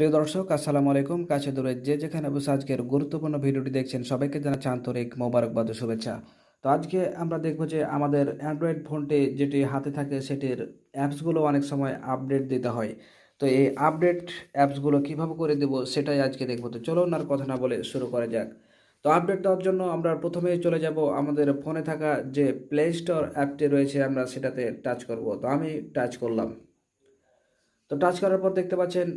প্রিয় দর্শক, আসসালামু আলাইকুম। কাছে দূরে যে যেখানে বসে আজকের গুরুত্বপূর্ণ ভিডিওটি দেখছেন, সবাইকে জানাচ্ছি আন্তরিক মোবারকবাদ শুভেচ্ছা। তো আজকে আমরা দেখব যে আমাদের অ্যান্ড্রয়েড ফোনটি যেটি হাতে থাকে, সেটির অ্যাপসগুলো অনেক সময় আপডেট দিতে হয়। তো এই আপডেট অ্যাপসগুলো কীভাবে করে দেব, সেটাই আজকে দেখব। তো চলুন আর কথা না বলে শুরু করা যাক। তো আপডেট দেওয়ার জন্য আমরা প্রথমেই চলে যাব আমাদের ফোনে থাকা যে প্লে স্টোর অ্যাপটি রয়েছে, আমরা সেটাতে টাচ করব। তো আমি টাচ করলাম। তো টাচ করার পর দেখতে পাচ্ছেন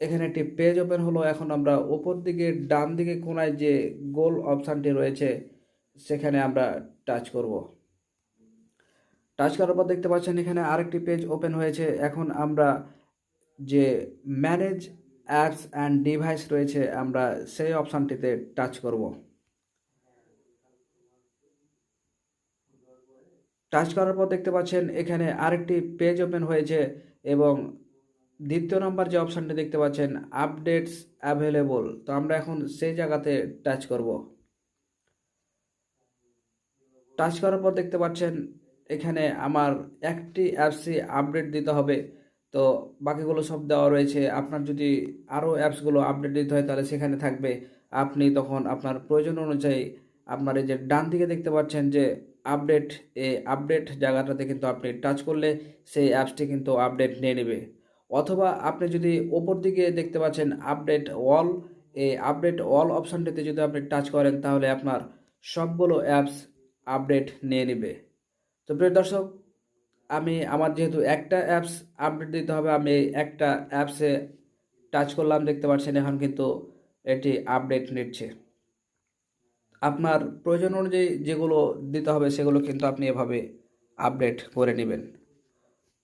এখানে একটি পেজ ওপেন হলো। এখন আমরা ওপর দিকে, ডান দিকে কোনায় যে গোল অপশানটি রয়েছে, সেখানে আমরা টাচ করব। টাচ করার পর দেখতে পাচ্ছেন এখানে আরেকটি পেজ ওপেন হয়েছে। এখন আমরা যে ম্যানেজ অ্যাপস অ্যান্ড ডিভাইস রয়েছে, আমরা সেই অপশানটিতে টাচ করব। টাচ করার পর দেখতে পাচ্ছেন এখানে আরেকটি পেজ ওপেন হয়েছে এবং দ্বিতীয় নাম্বার যে অপশানটি দেখতে পাচ্ছেন আপডেটস অ্যাভেলেবল তো আমরা এখন সেই জায়গাতে টাচ করব। টাচ করার পর দেখতে পাচ্ছেন, এখানে আমার একটি অ্যাপসই আপডেট দিতে হবে। তো বাকিগুলো সব দেওয়া রয়েছে। আপনার যদি আরও অ্যাপসগুলো আপডেট দিতে হয়, তাহলে সেখানে থাকবে। আপনি তখন আপনার প্রয়োজন অনুযায়ী আপনার এই যে ডান দিকে দেখতে পাচ্ছেন যে আপডেট এই আপডেট জায়গাটাতে কিন্তু আপনি টাচ করলে সেই অ্যাপসটি কিন্তু আপডেট নিয়ে নেবে। অথবা আপনি যদি ওপর দিকে দেখতে পাচ্ছেন আপডেট অল এই আপডেট অল অপশানটিতে যদি আপনি টাচ করেন, তাহলে আপনার সবগুলো অ্যাপস আপডেট নিয়ে নেবে। তো প্রিয় দর্শক, আমি, আমার যেহেতু একটা অ্যাপস আপডেট দিতে হবে, আমি একটা অ্যাপসে টাচ করলাম, দেখতে পাচ্ছেন এখন কিন্তু এটি আপডেট নিচ্ছে। আপনার প্রয়োজন অনুযায়ী যেগুলো দিতে হবে, সেগুলো কিন্তু আপনি এভাবে আপডেট করে নেবেন।